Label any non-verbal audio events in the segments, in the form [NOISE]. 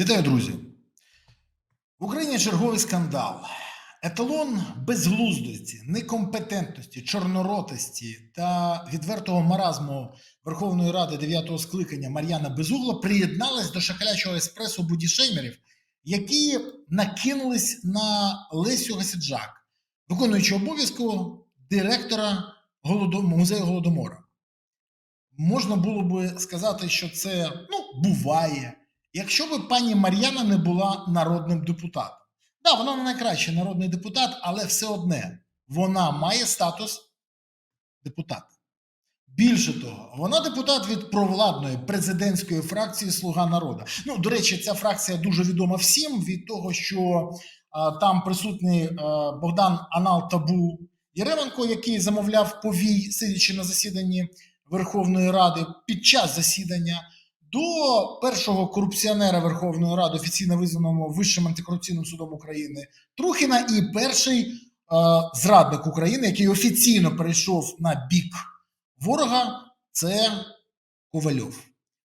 Вітаю, друзі! В Україні черговий скандал. Еталон безглуздості, некомпетентності, чорноротості та відвертого маразму Верховної Ради 9-го скликання Мар'яна Безугла приєдналась до шакалячого еспресо будішеймерів, які накинулись на Лесю Гасіджак, виконуючи обов'язку директора музею Голодомора. Можна було би сказати, що це ну, буває, якщо би пані Мар'яна не була народним депутатом. Да, вона не найкращий народний депутат, але все одне вона має статус депутата. Більше того, вона депутат від провладної президентської фракції Слуга народу. Ну, до речі, ця фракція дуже відома всім від того, що а, там присутній а, Богдан Анал Табу Єременко, який замовляв повій, сидячи на засіданні Верховної Ради під час засідання до першого корупціонера Верховної Ради, офіційно визнаного Вищим антикорупційним судом України Трухіна, і перший е, зрадник України, який офіційно перейшов на бік ворога, це Ковальов.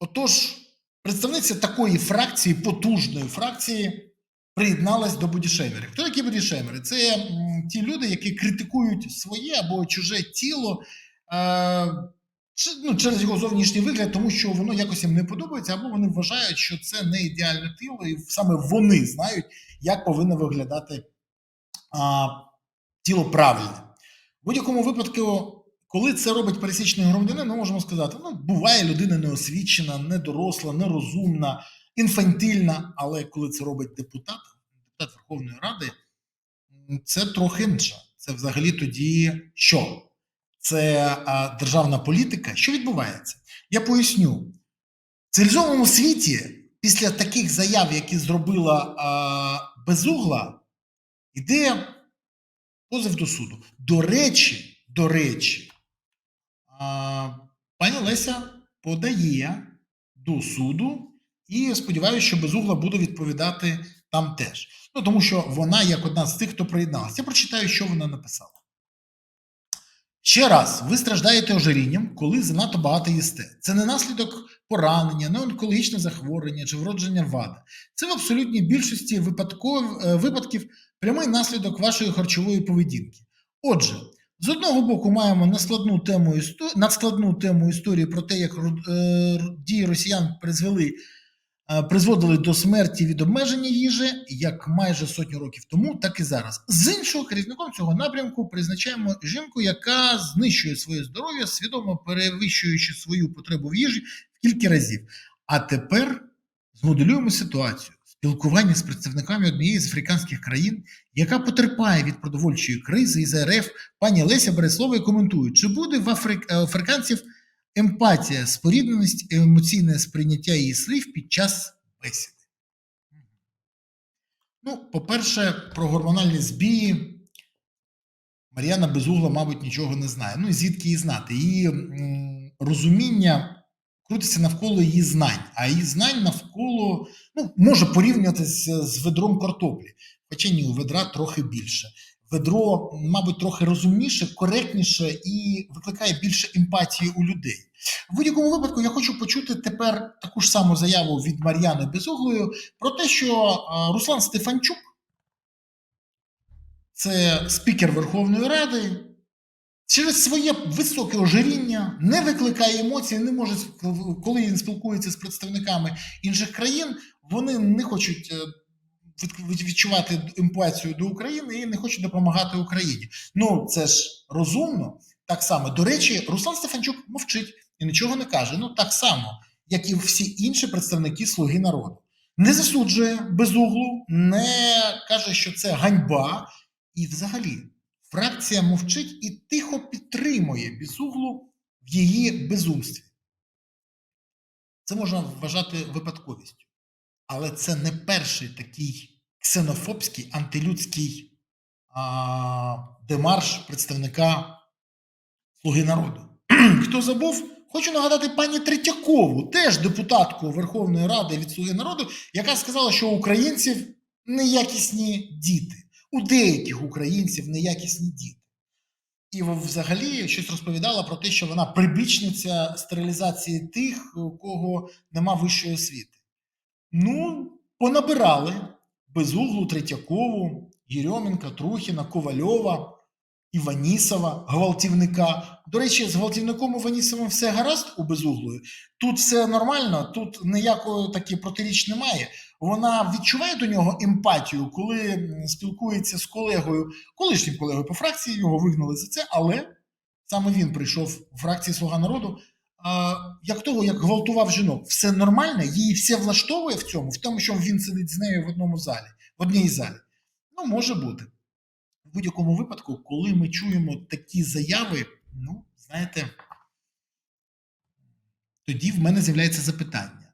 Отож, представниця такої фракції, потужної фракції, приєдналась до бодішеймерів. Хто такі бодішеймери? Це м, ті люди, які критикують своє або чуже тіло. Е, ну, через його зовнішній вигляд, тому що воно якось їм не подобається, або вони вважають, що це не ідеальне тіло, і саме вони знають, як повинно виглядати а, тіло правильне. В будь-якому випадку, коли це робить пересічний громадянин, ми можемо сказати: ну, буває людина неосвічена, недоросла, нерозумна, інфантильна, але коли це робить депутат, депутат Верховної Ради, це трохи інше. Це взагалі тоді що? Це державна політика. Що відбувається? Я поясню. В цивілізованому світі після таких заяв, які зробила Безугла, йде позов до суду. До речі, до речі, пані Леся подає до суду і сподіваюся, що Безугла буде відповідати там теж. Ну, тому що вона як одна з тих, хто приєдналася. Я прочитаю, що вона написала. Ще раз, ви страждаєте ожирінням, коли занадто багато їсте. Це не наслідок поранення, не онкологічне захворювання чи вродження вади. Це в абсолютній більшості е, випадків прямий наслідок вашої харчової поведінки. Отже, з одного боку, маємо наскладну тему істо- надскладну тему історії про те, як е, дії росіян призвели призводили до смерті від обмеження їжі як майже сотню років тому, так і зараз. З іншого керівником цього напрямку призначаємо жінку, яка знищує своє здоров'я, свідомо перевищуючи свою потребу в їжі в кілька разів. А тепер змоделюємо ситуацію. Спілкування з представниками однієї з африканських країн, яка потерпає від продовольчої кризи із РФ, пані Леся бере слово і коментує, чи буде в африк... е, африканців емпатія, спорідненість, емоційне сприйняття її слів під час бесіди. Ну, по-перше, про гормональні збії Мар'яна Безугла, мабуть, нічого не знає. Ну і звідки її знати? Її розуміння крутиться навколо її знань, а її знань навколо ну, може порівнюватися з ведром картоплі. Хоча ні, у ведра трохи більше. Ведро, мабуть, трохи розумніше, коректніше і викликає більше емпатії у людей. В будь-якому випадку я хочу почути тепер таку ж саму заяву від Мар'яни Безуглою про те, що Руслан Стефанчук, це спікер Верховної Ради, через своє високе ожиріння не викликає емоцій, не може, коли він спілкується з представниками інших країн, вони не хочуть е, відчувати емпатію до України і не хочуть допомагати Україні. Ну, це ж розумно. Так само. До речі, Руслан Стефанчук мовчить і нічого не каже. Ну, так само, як і всі інші представники Слуги народу. Не засуджує безуглу, не каже, що це ганьба. І взагалі фракція мовчить і тихо підтримує безуглу в її безумстві. Це можна вважати випадковістю. Але це не перший такий ксенофобський, антилюдський а, демарш представника Слуги народу. [CLEARS THROAT] Хто забув, хочу нагадати пані Третьякову, теж депутатку Верховної Ради від Слуги народу, яка сказала, що українців неякісні діти. У деяких українців неякісні діти. І взагалі щось розповідала про те, що вона прибічниця стерилізації тих, у кого нема вищої освіти. Ну, понабирали Безуглу, Третьякову, Єрьоменка, Трухіна, Ковальова, Іванісова, гвалтівника. До речі, з гвалтівником Іванісовим все гаразд у Безуглої. Тут все нормально, тут ніякої такі протиріч немає. Вона відчуває до нього емпатію, коли спілкується з колегою, колишнім колегою по фракції, його вигнали за це, але саме він прийшов в фракції Слуга народу. Як того, як гвалтував жінок, все нормально, її все влаштовує в цьому, в тому, що він сидить з нею в одному залі, в одній залі. Ну, може бути. В будь-якому випадку, коли ми чуємо такі заяви, ну, знаєте, тоді в мене з'являється запитання.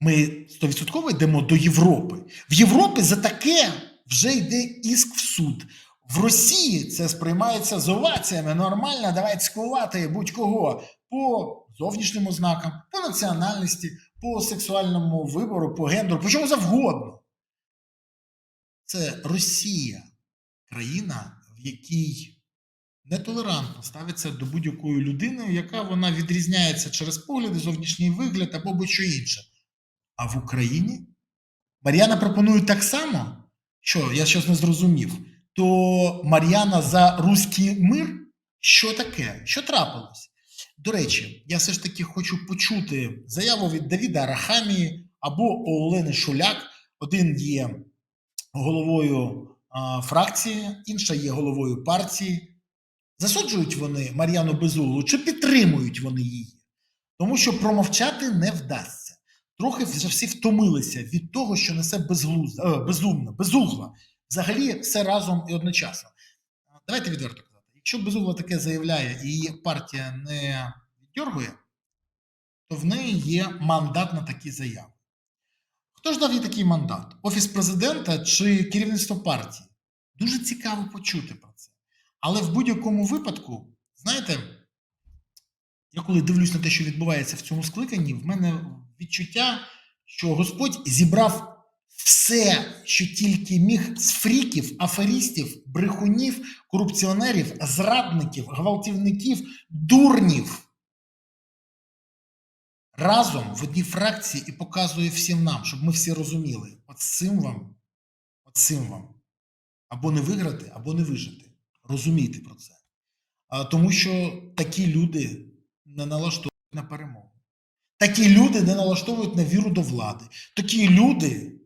Ми 100% йдемо до Європи. В Європі за таке вже йде іск в суд. В Росії це сприймається з оваціями. Нормально, давайте скувати будь-кого по зовнішнім ознакам, по національності, по сексуальному вибору, по гендеру, по чому завгодно. Це Росія, країна, в якій нетолерантно ставиться до будь-якої людини, яка вона відрізняється через погляди, зовнішній вигляд або будь-що інше. А в Україні Мар'яна пропонує так само, що я щось не зрозумів, то Мар'яна за руський мир. Що таке? Що трапилось? До речі, я все ж таки хочу почути заяву від Давіда Арахамії або Олени Шуляк. Один є головою а, фракції, інша є головою партії. Засуджують вони Мар'яну Безуглу чи підтримують вони її? Тому що промовчати не вдасться. Трохи вже всі втомилися від того, що несе безглузда, е, безумна, безугла. Взагалі все разом і одночасно. Давайте відверто. Якщо безугла таке заявляє і її партія не віддергує, то в неї є мандат на такі заяви. Хто ж дав їй такий мандат? Офіс президента чи керівництво партії? Дуже цікаво почути про це. Але в будь-якому випадку, знаєте, я коли дивлюсь на те, що відбувається в цьому скликанні, в мене відчуття, що Господь зібрав все, що тільки міг з фріків, аферістів, брехунів, корупціонерів, зрадників, гвалтівників, дурнів разом в одній фракції і показує всім нам, щоб ми всі розуміли, от цим вам, от цим вам або не виграти, або не вижити. Розумійте про це. А, тому що такі люди не налаштовують на перемогу. Такі люди не налаштовують на віру до влади. Такі люди,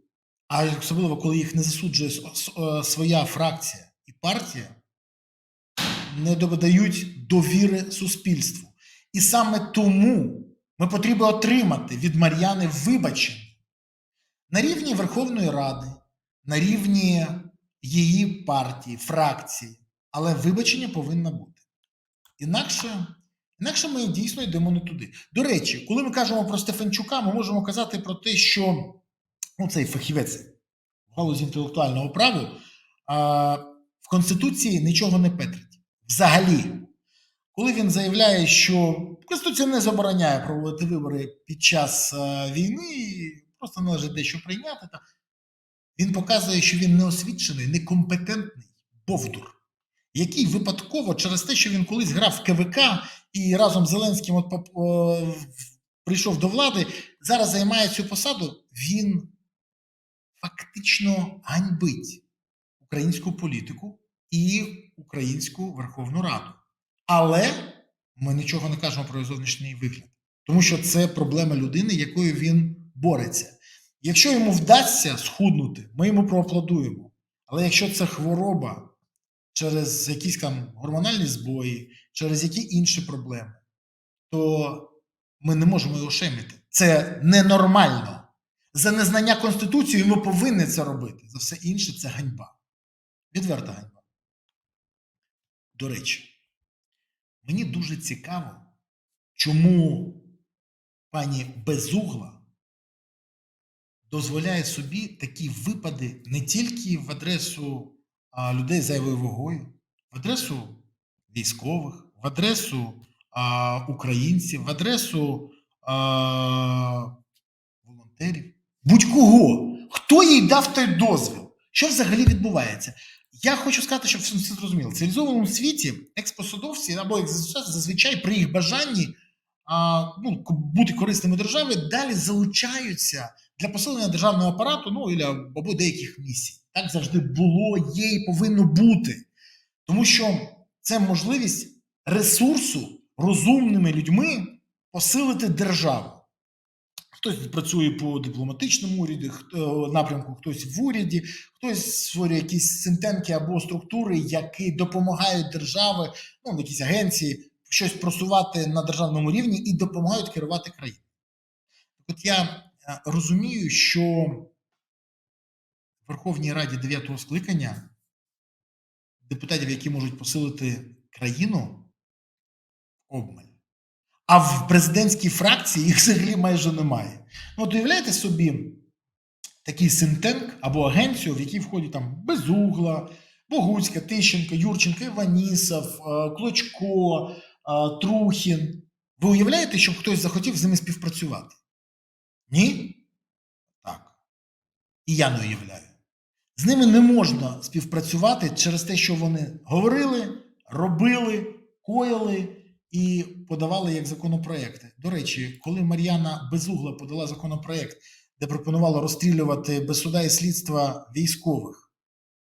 а особливо коли їх не засуджує е, своя фракція і партія, не додають довіри суспільству. І саме тому ми потрібно отримати від Мар'яни вибачення на рівні Верховної Ради, на рівні її партії, фракції, але вибачення повинно бути. Інакше, інакше ми дійсно йдемо не туди. До речі, коли ми кажемо про Стефанчука, ми можемо казати про те, що ну, цей фахівець в галузі інтелектуального права а, в Конституції нічого не петрить. Взагалі. Коли він заявляє, що Конституція не забороняє проводити вибори під час е, війни, і просто належить дещо прийняти, та він показує, що він неосвічений, некомпетентний бовдур, який випадково через те, що він колись грав в КВК і разом з Зеленським от, о, прийшов до влади, зараз займає цю посаду, він фактично ганьбить українську політику і українську Верховну Раду. Але ми нічого не кажемо про зовнішній вигляд, тому що це проблема людини, якою він бореться. Якщо йому вдасться схуднути, ми йому проаплодуємо. Але якщо це хвороба через якісь там гормональні збої, через які інші проблеми, то ми не можемо його шемити. Це ненормально. За незнання Конституції ми повинні це робити. За все інше це ганьба. Відверта ганьба. До речі, мені дуже цікаво, чому пані Безугла дозволяє собі такі випади не тільки в адресу людей зайвою вагою, в адресу військових, в адресу а, українців, в адресу а, волонтерів, будь-кого. Хто їй дав той дозвіл? Що взагалі відбувається? Я хочу сказати, щоб всі зрозуміли, в цивілізованому світі експосадовці або екзазвичай зазвичай при їх бажанні а, ну, бути корисними державі далі залучаються для посилення державного апарату, ну або деяких місій. Так завжди було, є і повинно бути. Тому що це можливість ресурсу розумними людьми посилити державу. Хтось працює по дипломатичному уряді, напрямку, хтось в уряді, хтось створює якісь синтенки або структури, які допомагають держави, ну, якісь агенції, щось просувати на державному рівні і допомагають керувати країною. От я е, розумію, що в Верховній Раді 9 скликання депутатів, які можуть посилити країну, обмаль. А в президентській фракції їх взагалі майже немає. Ну, от уявляєте собі такий синтенк або агенцію, в якій входять там Безугла, Богуцька, Тищенко, Юрченко, Іванісов, е, Клочко, е, Трухін. Ви уявляєте, щоб хтось захотів з ними співпрацювати? Ні? Так. І я не уявляю. З ними не можна співпрацювати через те, що вони говорили, робили, коїли і подавали як законопроекти. До речі, коли Мар'яна Безугла подала законопроект, де пропонувала розстрілювати без суда і слідства військових,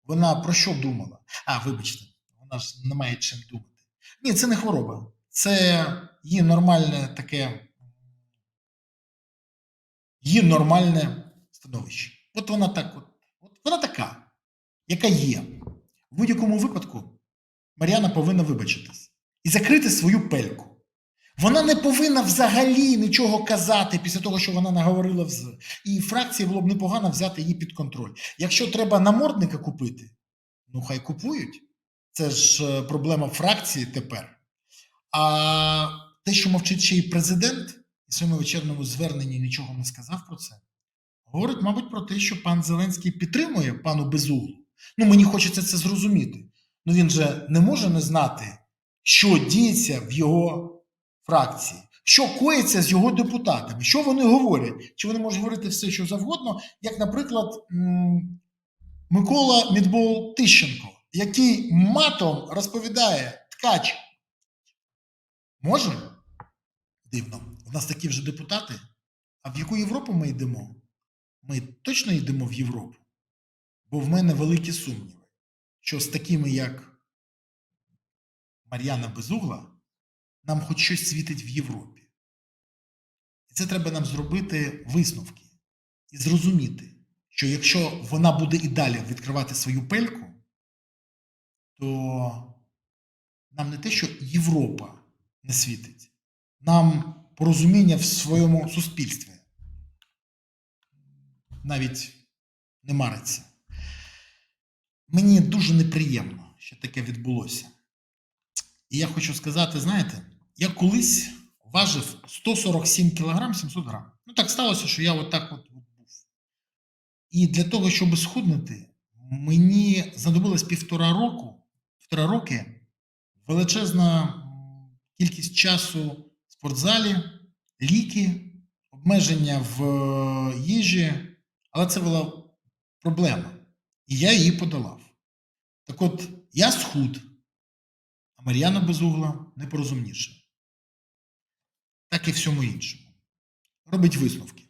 вона про що думала? А, вибачте, вона ж не має чим думати. Ні, це не хвороба. Це її нормальне таке, її нормальне становище. От вона так, от, от вона така, яка є. В будь-якому випадку Мар'яна повинна вибачитись і закрити свою пельку. Вона не повинна взагалі нічого казати після того, що вона наговорила в з. І фракції було б непогано взяти її під контроль. Якщо треба намордника купити, ну хай купують. Це ж е, проблема фракції тепер. А те, що мовчить ще й президент, в своєму вечірньому зверненні нічого не сказав про це, говорить, мабуть, про те, що пан Зеленський підтримує пану Безуглу. Ну, мені хочеться це зрозуміти. Ну він же не може не знати, що діється в його фракції, що коїться з його депутатами, що вони говорять, чи вони можуть говорити все, що завгодно, як, наприклад, Микола Мідбол Тищенко, який матом розповідає ткач. Може? Дивно. У нас такі вже депутати. А в яку Європу ми йдемо? Ми точно йдемо в Європу. Бо в мене великі сумніви, що з такими, як Мар'яна Безугла, нам хоч щось світить в Європі. І це треба нам зробити висновки і зрозуміти, що якщо вона буде і далі відкривати свою пельку, то нам не те, що Європа не світить, нам порозуміння в своєму суспільстві навіть не мариться. Мені дуже неприємно, що таке відбулося. І я хочу сказати, знаєте, я колись важив 147 кілограм 700 грам. Ну так сталося, що я отак от був. І для того, щоб схуднути, мені знадобилось півтора року, півтора роки величезна кількість часу в спортзалі, ліки, обмеження в е, їжі, але це була проблема. І я її подолав. Так от, я схуд, Мар'яна Безугла непорозумніша. Так і всьому іншому. Робить висновки.